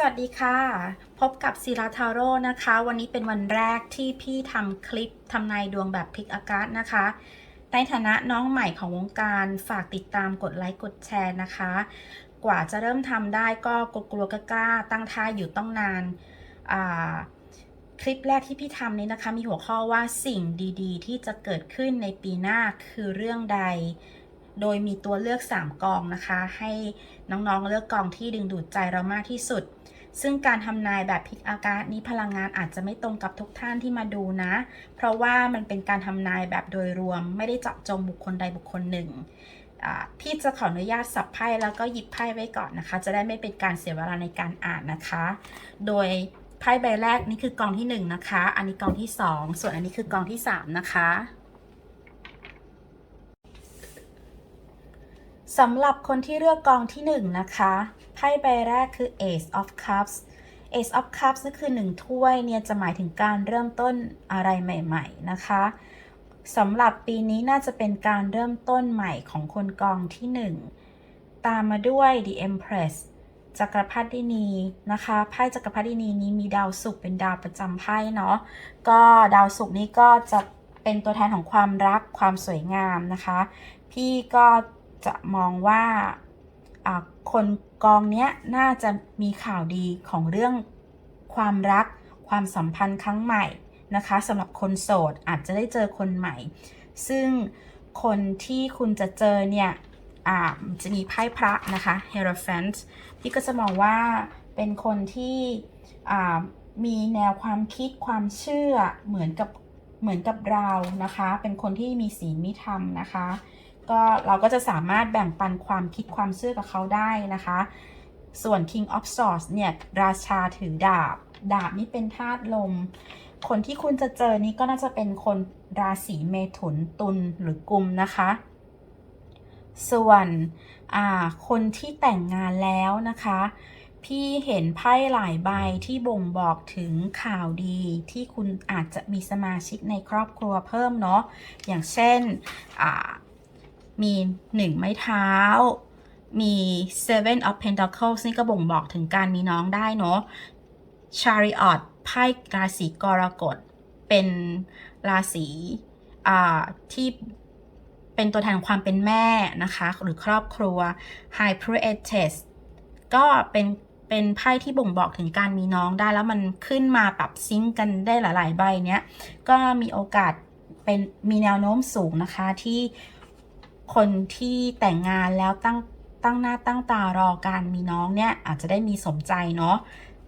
สวัสดีค่ะ พบกับศิลาทาโร่นะคะ วันนี้เป็นวันแรกที่พี่ทำคลิปทำนายดวงแบบพลิกอากาศนะคะ ในฐานะน้องใหม่ของวงการฝากติดตามกดไลค์กดแชร์นะคะ กว่าจะเริ่มทำได้ก็กลัวกล้าตั้งท่าอยู่ต้องนานคลิปแรกที่พี่ทำนี้นะคะ มีหัวข้อว่าสิ่งดีๆ ที่จะเกิดขึ้นในปีหน้าคือเรื่องใด โดยมีตัวเลือก 3 กองนะคะ ให้น้องๆเลือกกองที่ดึงดูดใจเรามากที่สุด ซึ่งการทำนายแบบพิกอากาศนี้พลังงานอาจจะไม่ตรงกับทุกท่านที่มาดูนะ เพราะว่ามันเป็นการทำนายแบบโดยรวม ไม่ได้เจาะจงบุคคลใดบุคคลหนึ่งพี่จะขออนุญาตสับไพ่แล้วก็หยิบไพ่ไว้ก่อนนะคะ จะได้ไม่เป็นการเสียเวลาในการอ่านนะคะ โดยไพ่ใบแรกนี่คือกองที่หนึ่งนะคะ อันนี้กองที่สองส่วนอันนี้คือกองที่สามนะคะ สำหรับคนที่เลือกกองที่1นะคะไพ่ใบแรกคือ Ace of Cups Ace of Cups นั่นคือ 1 ถ้วยเนี่ยจะหมายถึงการเริ่มต้นอะไรใหม่ๆนะคะสำหรับปีนี้น่าจะเป็นการเริ่มต้นใหม่ของคนกองที่ 1 ตามมาด้วย The Empress จักรพรรดินีนะคะไพ่จักรพรรดินีนี้มีดาวศุกร์เป็นดาวประจำไพ่เนาะก็ดาวศุกร์นี้ก็จะเป็นตัวแทนของความรักความสวยงามนะคะ พี่ก็ จะมองว่าคนกองเนี้ยน่าจะมีข่าวดีของเรื่องความรักความสัมพันธ์ครั้งใหม่นะคะสำหรับคนโสดอาจจะได้เจอคนใหม่ ซึ่งคนที่คุณจะเจอเนี่ยจะมีไพ่พระนะคะ Hierophant พี่ก็จะมองว่าเป็นคนที่มีแนวความคิดความเชื่อเหมือนกับเหมือนกับเรานะคะ เป็นคนที่มีศีลมีธรรมนะคะ ก็เราก็จะสามารถแบ่งปันความคิดความเชื่อกับเขาได้นะคะ ส่วน King of Swords เนี่ยราชาถือดาบ ดาบนี่เป็นธาตุลม คนที่คุณจะเจอนี่ก็น่าจะเป็นคนราศีเมถุนตุลหรือกุมนะคะ ส่วนคนที่แต่งงานแล้วนะคะ พี่เห็นไพ่หลายใบที่บ่งบอกถึงข่าวดีที่คุณอาจจะมีสมาชิกในครอบครัวเพิ่มเนาะอย่างเช่นอ มีหนึ่งไม้เท้า มี seven of pentacles นี่ก็บ่งบอกถึงการมีน้องได้เนาะ chariot ไพ่ราศีกรกฎ เป็นราศีที่เป็นตัวแทนของความเป็นแม่นะคะ หรือครอบครัว high priestess ก็เป็นเป็นไพ่ที่บ่งบอกถึงการมีน้องได้แล้วมันขึ้นมาปรับซิงก์กันได้หลาย ๆ ใบเนี้ย ก็มีโอกาสเป็นมีแนวโน้มสูงนะคะที่ คนที่แต่งงานแล้วตั้งตั้งหน้าตั้งตารอการมีน้องเนี่ยอาจจะได้มีสมใจเนาะ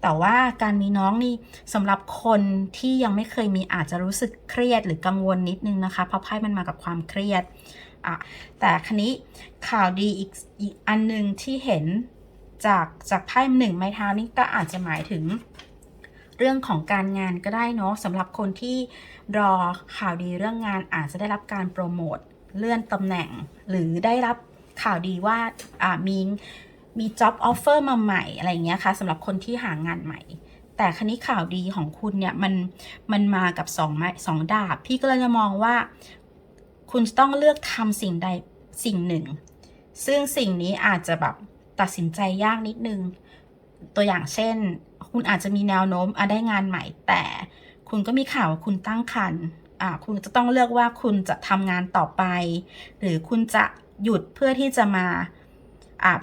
แต่ว่าการมีน้องนี่สำหรับคนที่ยังไม่เคยมีอาจจะรู้สึกเครียดหรือกังวลนิดนึงนะคะเพราะไพ่มันมากับความเครียดอะแต่คันนี้ข่าวดีอีกอีกอันหนึ่งที่เห็นจากจากไพ่หนึ่งไม้เท้านี่ก็อาจจะหมายถึงเรื่องของการงานก็ได้เนาะสำหรับคนที่รอข่าวดีเรื่องงานอาจจะได้รับการโปรโมท เลื่อนตำแหน่ง หรือได้รับข่าวดีว่ามีมี job offer มาใหม่อะไรอย่างเงี้ยค่ะสำหรับคนที่หางานใหม่ แต่คันนี้ข่าวดีของคุณเนี่ยมันมันมากับสองไม้สองดาบ พี่ก็เลยจะมองว่า คุณต้องเลือกทำสิ่งใดสิ่งหนึ่ง ซึ่งสิ่งนี้อาจจะแบบตัดสินใจยากนิดนึง ตัวอย่างเช่น คุณอาจจะมีแนวโน้มอะได้งานใหม่ แต่คุณก็มีข่าวว่าคุณตั้งครรภ์ คุณจะต้องเลือกว่าคุณจะทำงานต่อไป หรือคุณจะหยุดเพื่อที่จะมา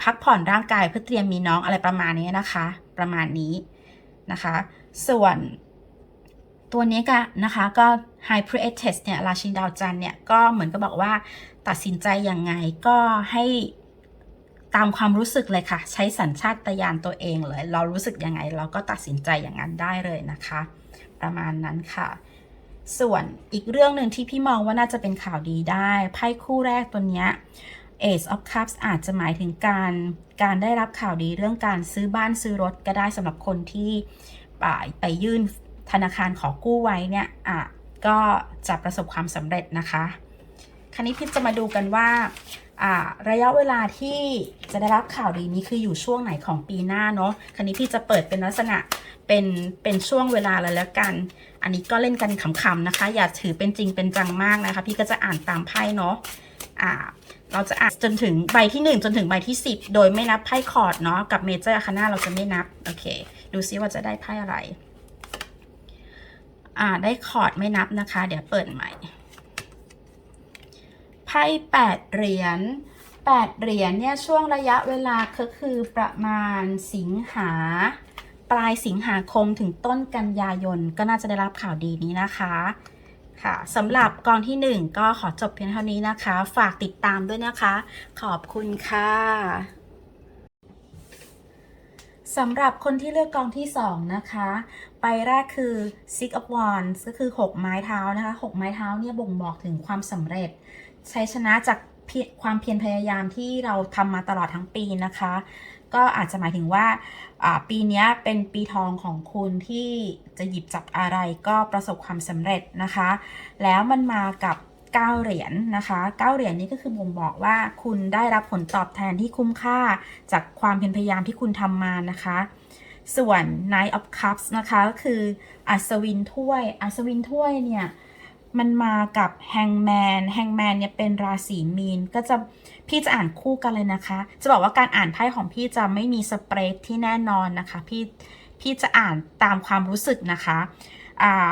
พักผ่อนร่างกายเพื่อเตรียมมีน้องอะไรประมาณนี้นะคะ ประมาณนี้นะคะ ส่วนตัวนี้ก็นะคะก็ High p r i e s t e s เนี่ยราชินดาวจันเนี่ยก็เหมือนกับบอกว่าตัดสินใจยังไงก็ให้ตามความรู้สึกเลยค่ะ ใช้สัญชาตญาณตัวเองเลย เรารู้สึกยังไงเราก็ตัดสินใจอย่างนั้นได้เลยนะคะ ประมาณนั้นค่ะ ส่วนอีกเรื่องหนึ่งที่พี่มองว่าน่าจะเป็นข่าวดีได้ไพ่คู่แรกตัวเนี้ย Ace of Cups อาจจะหมายถึงการการได้รับข่าวดีเรื่องการซื้อบ้านซื้อรถก็ได้สำหรับคนที่ไปยื่นธนาคารขอกู้ไว้เนี่ยอะก็จะประสบความสำเร็จนะคะ คราวนี้พี่จะมาดูกันว่าอ่า ระยะเวลาที่จะได้รับข่าวดีนี้คืออยู่ช่วงไหนของปีหน้าเนาะ คราวนี้พี่จะเปิดเป็นลักษณะ เป็นเป็นช่วงเวลาเลยแล้วกัน อันนี้ก็เล่นกันขำๆนะคะ อย่าถือเป็นจริงเป็นจังมากนะคะ พี่ก็จะอ่านตามไพ่เนาะอ่าเราจะอ่านจนถึงใบที่ 1 จนถึงใบที่ 10 โดยไม่นับไพ่คอร์ดเนาะกับเมเจอร์คาน่าเราจะไม่นับ โอเค ดูซิว่าจะได้ไพ่อะไร อ่าได้คอร์ดไม่นับนะคะ เดี๋ยวเปิดใหม่ไพ่แปดเหรียญแปดเหรียญเนี่ยช่วงระยะเวลาก็คือประมาณสิงหา ปลายสิงหาคมถึงต้นกันยายนก็น่าจะได้รับข่าวดีนี้นะคะค่ะสำหรับกองที่ 1 ก็ขอจบเพียงเท่านี้นะคะ ฝากติดตามด้วยนะคะ ขอบคุณค่ะสำหรับคนที่เลือกกองที่ 2 นะคะไปแรกคือ Six of Wands ก็คือ 6 ไม้เท้านะคะ 6 ไม้เท้าเนี่ยบ่งบอกถึงความสำเร็จ ใชัยชนะจากความเพียรพยายามที่เราทำมาตลอดทั้งปีนะคะ ก็อาจจะหมายถึงว่าปีนี้เป็นปีทองของคุณที่จะหยิบจับอะไรก็ประสบความสำเร็จนะคะ แล้วมันมากับ9เหรียญนะคะ9เหรียญนี้ก็คือบ่งบอกว่าคุณได้รับผลตอบแทนที่คุ้มค่าจากความเพียรพยายามที่คุณทำมานะคะ ส่วน Knight of Cups นะคะก็คืออัศวินถ้วย อัศวินถ้วยเนี่ย มันมากับแฮงแมนแฮงแมนเนี่ยเป็นราศีมีน ก็จะพี่จะอ่านคู่กันเลยนะคะ จะบอกว่าการอ่านไพ่ของพี่จะไม่มีสเปรดที่แน่นอนนะคะ พี่พี่จะอ่านตามความรู้สึกนะคะอ่า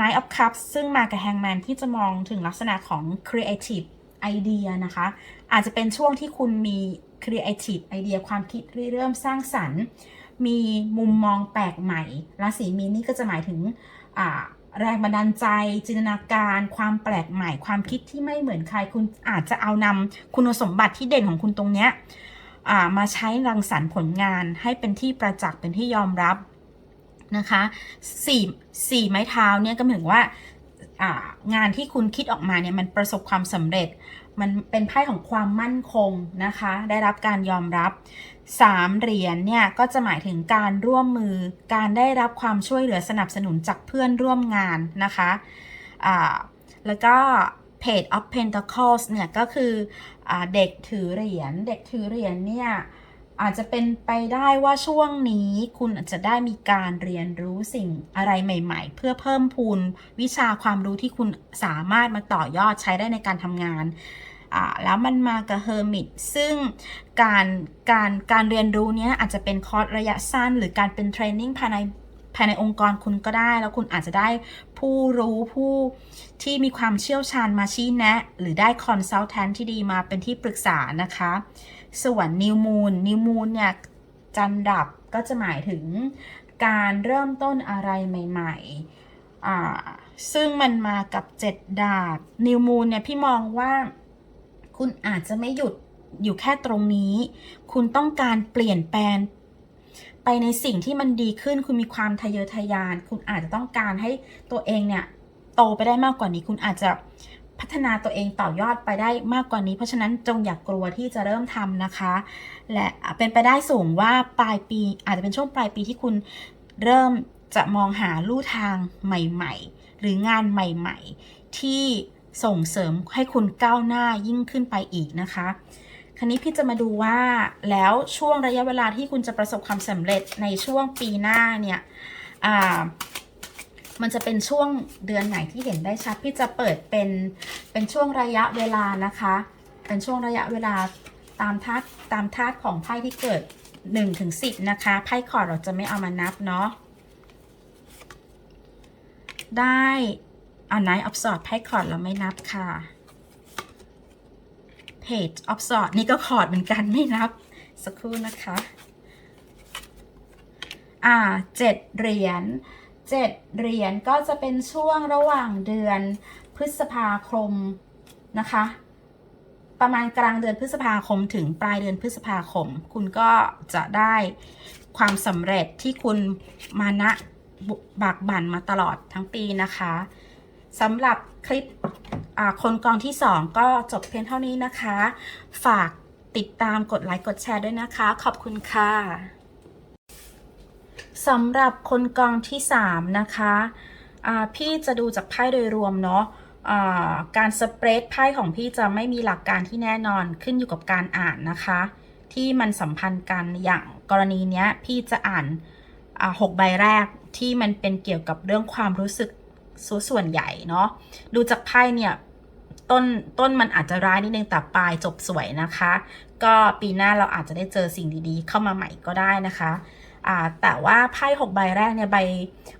n i g h t of Cups ซึ่งมากับแฮงแมนที่จะมองถึงลักษณะของ Creative Idea นะคะ อาจจะเป็นช่วงที่คุณมี Creative Idea ความคิดเริ่มสร้างสรรค์ มีมุมมองแปลกใหม่ราศีมีนนี่ก็จะหมายถึงอ่า แรงบันดาลใจ จินตนาการ ความแปลกใหม่ ความคิดที่ไม่เหมือนใครคุณอาจจะเอานำคุณสมบัติที่เด่นของคุณตรงเนี้ยมาใช้รังสรรค์ผลงานให้เป็นที่ประจักษ์เป็นที่ยอมรับนะคะสี่สี่ไม้เท้าเนี่ยก็หมายถึงว่าอ่างานที่คุณคิดออกมาเนี่ยมันประสบความสำเร็จ มันเป็นไพ่ของความมั่นคงนะคะ ได้รับการยอมรับ สามเหรียญเนี่ยก็จะหมายถึงการร่วมมือ การได้รับความช่วยเหลือสนับสนุนจากเพื่อนร่วมงานนะคะอ่าแล้วก็ Page of Pentacles เนี่ยก็คืออเด็กถือเหรียญ เด็กถือเหรียญเนี่ยอาจจะเป็นไปได้ว่าช่วงนี้คุณอาจจะได้มีการเรียนรู้สิ่งอะไรใหม่ ๆ เพื่อเพิ่มพูนวิชาความรู้ที่คุณสามารถมาต่อยอดใช้ได้ในการทำงาน แล้วมันมากับเฮอร์มิตซึ่งการการการเรียนรู้เนี้ยอาจจะเป็นคอร์สระยะสั้น หรือการเป็นเทรนนิ่งภายในภายในองค์กรคุณก็ได้ แล้วคุณอาจจะได้ผู้รู้ผู้ที่มีความเชี่ยวชาญมาชี้แนะ หรือได้คอนซัลแทนที่ดีมาเป็นที่ปรึกษานะคะ ส่วนนิวมูนนิวมูนเนี่ยจันดับก็จะหมายถึงการเริ่มต้นอะไรใหม่ ๆ ซึ่งมันมากับเจ็ดดาบนิวมูนเนี่ยพี่มองว่า คุณอาจจะไม่หยุดอยู่แค่ตรงนี้ คุณต้องการเปลี่ยนแปลงไปในสิ่งที่มันดีขึ้น คุณมีความทะเยอทะยาน คุณอาจจะต้องการให้ตัวเองเนี่ยโตไปได้มากกว่านี้ คุณอาจจะพัฒนาตัวเองต่อยอดไปได้มากกว่านี้ เพราะฉะนั้นจงอย่ากกลัวที่จะเริ่มทำนะคะ และเป็นไปได้สูงว่าปลายปีอาจจะเป็นช่วงปลายปีที่คุณเริ่มจะมองหาลู่ทางใหม่ ๆ หรืองานใหม่ ๆ ที่ ส่งเสริมให้คุณก้าวหน้ายิ่งขึ้นไปอีกนะคะ คราวนี้พี่จะมาดูว่าแล้วช่วงระยะเวลาที่คุณจะประสบความสำเร็จในช่วงปีหน้าเนี่ยมันจะเป็นช่วงเดือนไหนที่เห็นได้ชัด พี่จะเปิดเป็นเป็นช่วงระยะเวลานะคะ เป็นช่วงระยะเวลาตามธาตุตามธาตุของไพ่ที่เกิด1ถึง10นะคะไพ่คอร์ดเราจะไม่เอามานับเนาะได้ อ่าไนท์ออฟสอดไพ่คอร์ดเราไม่นับค่ะ Page of Swords นี่ก็คอร์ดเหมือนกันไม่นับ สักครู่นะคะ อ่าเจ็ดเหรียญเจ็ดเหรียญก็จะเป็นช่วงระหว่างเดือนพฤษภาคมนะคะ ประมาณกลางเดือนพฤษภาคมถึงปลายเดือนพฤษภาคม คุณก็จะได้ความสำเร็จที่คุณมานะบากบั่นมาตลอดทั้งปีนะคะ สำหรับคลิปคนกองที่ 2 ก็จบเพียงเท่านี้นะคะ ฝากติดตามกดไลค์กดแชร์ด้วยนะคะ ขอบคุณค่ะสำหรับคนกองที่ 3 นะคะพี่จะดูจากไพ่โดยรวมเนาะการสเปรดไพ่ของพี่จะไม่มีหลักการที่แน่นอนขึ้นอยู่กับการอ่านนะคะ ที่มันสัมพันธ์กันอย่างกรณีเนี้ยพี่จะอ่านหกใบแรกที่มันเป็นเกี่ยวกับเรื่องความรู้สึก ส่วนใหญ่เนาะดูจากไพ่เนี่ยต้นต้นมันอาจจะร้ายนิดนึงแต่ปลายจบสวยนะคะ ก็ปีหน้าเราอาจจะได้เจอสิ่งดีๆ เข้ามาใหม่ก็ได้นะคะแต่ว่าไพ่หกใบแรกเนี่ยใบ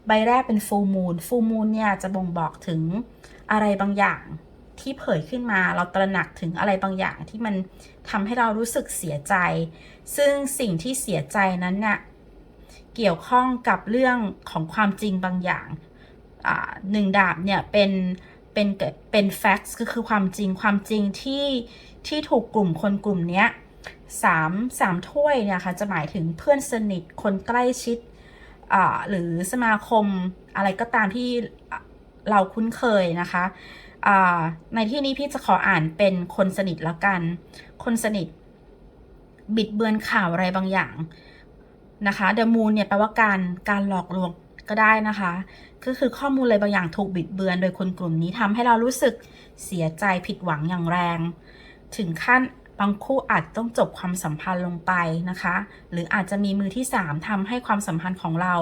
ใบแรกเป็น full moon full moon เนี่ยจะบ่งบอกถึงอะไรบางอย่างที่เผยขึ้นมาเราตระหนักถึงอะไรบางอย่างที่มันทำให้เรารู้สึกเสียใจ ซึ่งสิ่งที่เสียใจนั้นเนี่ยเกี่ยวข้องกับเรื่องของความจริงบางอย่าง หนึ่งดาบเนี่ยเป็นเป็นเป็น facts ก็คือความจริงความจริงที่ที่ถูกกลุ่มคนกลุ่มนี้สามสามถ้วยเนี่ยค่ะจะหมายถึงเพื่อนสนิทคนใกล้ชิดหรือสมาคมอะไรก็ตามที่เราคุ้นเคยนะคะในที่นี้พี่จะขออ่านเป็นคนสนิทแล้วกัน คนสนิท บิดเบือนข่าวอะไรบางอย่างนะคะ The Moon เนี่ยแปลว่าการการหลอกลวง ก็ได้นะคะ ก็คือข้อมูลอะไรบางอย่างถูกบิดเบือน โดยคนกลุ่มนี้ทำให้เรารู้สึกเสียใจผิดหวังอย่างแรง ถึงขั้นบางคู่อาจต้องจบความสัมพันธ์ลงไปนะคะ หรืออาจจะมีมือที่ 3ทำให้ความสัมพันธ์ของเรา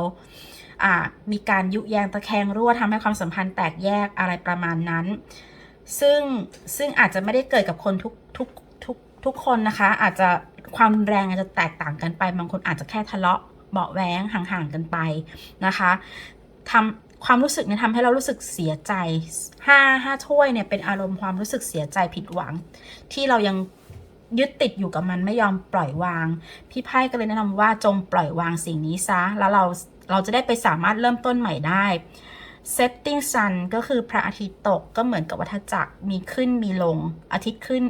มีการยุแยงตะแคงรั่วทำให้ความสัมพันธ์แตกแยกอะไรประมาณนั้น ซึ่งซึ่งอาจจะไม่ได้เกิดกับคนทุกทุกทุกทุกคนนะคะ อาจจะความแรงอาจจะแตกต่างกันไป บางคนอาจจะแค่ทะเลาะ เบาะแว้งห่างๆกันไปนะคะทำความรู้สึกเนี่ยทำให้เรารู้สึกเสียใจห้าห้าถ้วยเนี่ยเป็นอารมณ์ความรู้สึกเสียใจผิดหวัง ที่เรายังยึดติดอยู่กับมันไม่ยอมปล่อยวาง พี่ไพ่ก็เลยแนะนำว่าจงปล่อยวางสิ่งนี้ซะ แล้วเราเราจะได้ไปสามารถเริ่มต้นใหม่ได้ setting sun ก็คือพระอาทิตย์ตกก็เหมือนกับวัฏจักรมีขึ้นมีลง อาทิตย์ขึ้น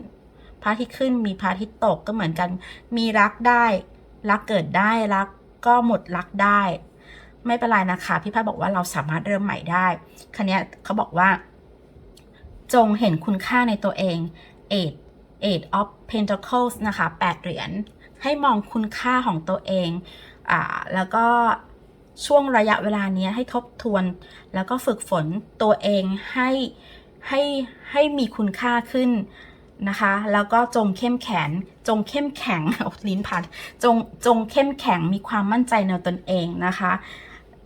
พระอาทิตย์ขึ้นมีพระอาทิตย์ตกก็เหมือนกัน มีรักได้ รักเกิดได้รัก ก็หมดรักได้ ไม่เป็นไรนะคะ พี่ไพ่บอกว่าเราสามารถเริ่มใหม่ได้คันนี้เขาบอกว่า จงเห็นคุณค่าในตัวเอง eight eight of pentacles นะคะแปดเหรียญให้มองคุณค่าของตัวเองอ่าแล้วก็ช่วงระยะเวลานี้ให้ทบทวน แล้วก็ฝึกฝนตัวเองให้ให้ให้มีคุณค่าขึ้น นะคะ แล้วก็จงเข้มแข็ง จงเข้มแข็งลิ้นพันจงจงเข้มแข็งมีความมั่นใจในตนเองนะคะ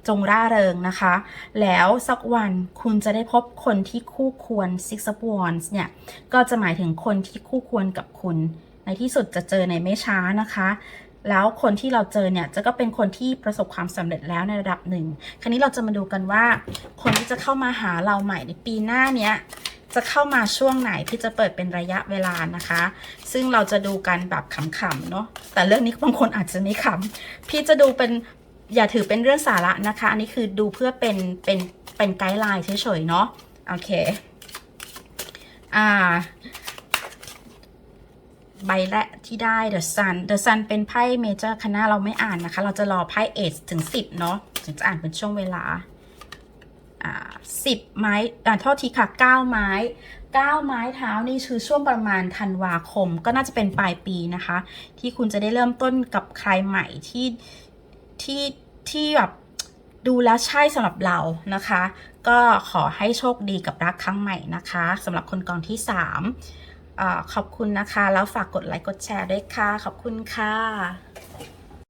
จงร่าเริงนะคะ แล้วสักวันคุณจะได้พบคนที่คู่ควร Six of Wands เนี่ย ก็จะหมายถึงคนที่คู่ควรกับคุณ ในที่สุดจะเจอในไม่ช้านะคะแล้วคนที่เราเจอเนี่ยจะก็เป็นคนที่ประสบความสำเร็จแล้วในระดับหนึ่ง คราวนี้เราจะมาดูกันว่า คนที่จะเข้ามาหาเราใหม่ในปีหน้าเนี้ย จะเข้ามาช่วงไหนที่จะเปิดเป็นระยะเวลานะคะ ซึ่งเราจะดูกันแบบขำๆเนาะแต่เรื่องนี้บางคนอาจจะไม่ขำพี่จะดูเป็นอย่าถือเป็นเรื่องสาระนะคะ อันนี้คือดูเพื่อเป็นเป็นเป็นไกด์ไลน์เฉยๆเนาะโอเคอ่าใบแรกที่ได้ The Sun The Sun เป็นไพ่เมเจอร์คณะเราไม่อ่านนะคะ เราจะรอไพ่เอสถึง 10 เนาะถึงจะอ่านเป็นช่วงเวลา สิบไม้อ่าโทษทีค่ะเก้าไม้เก้าไม้เท้านี่คือช่วงประมาณธันวาคม ก็น่าจะเป็นปลายปีนะคะ ที่คุณจะได้เริ่มต้นกับใครใหม่ที่ที่ที่แบบดูแลใช่สำหรับเรานะคะ ก็ขอให้โชคดีกับรักครั้งใหม่นะคะสำหรับคนกองที่3อาขอบคุณนะคะ แล้วฝากกดไลค์กดแชร์ด้วยค่ะ ขอบคุณค่ะ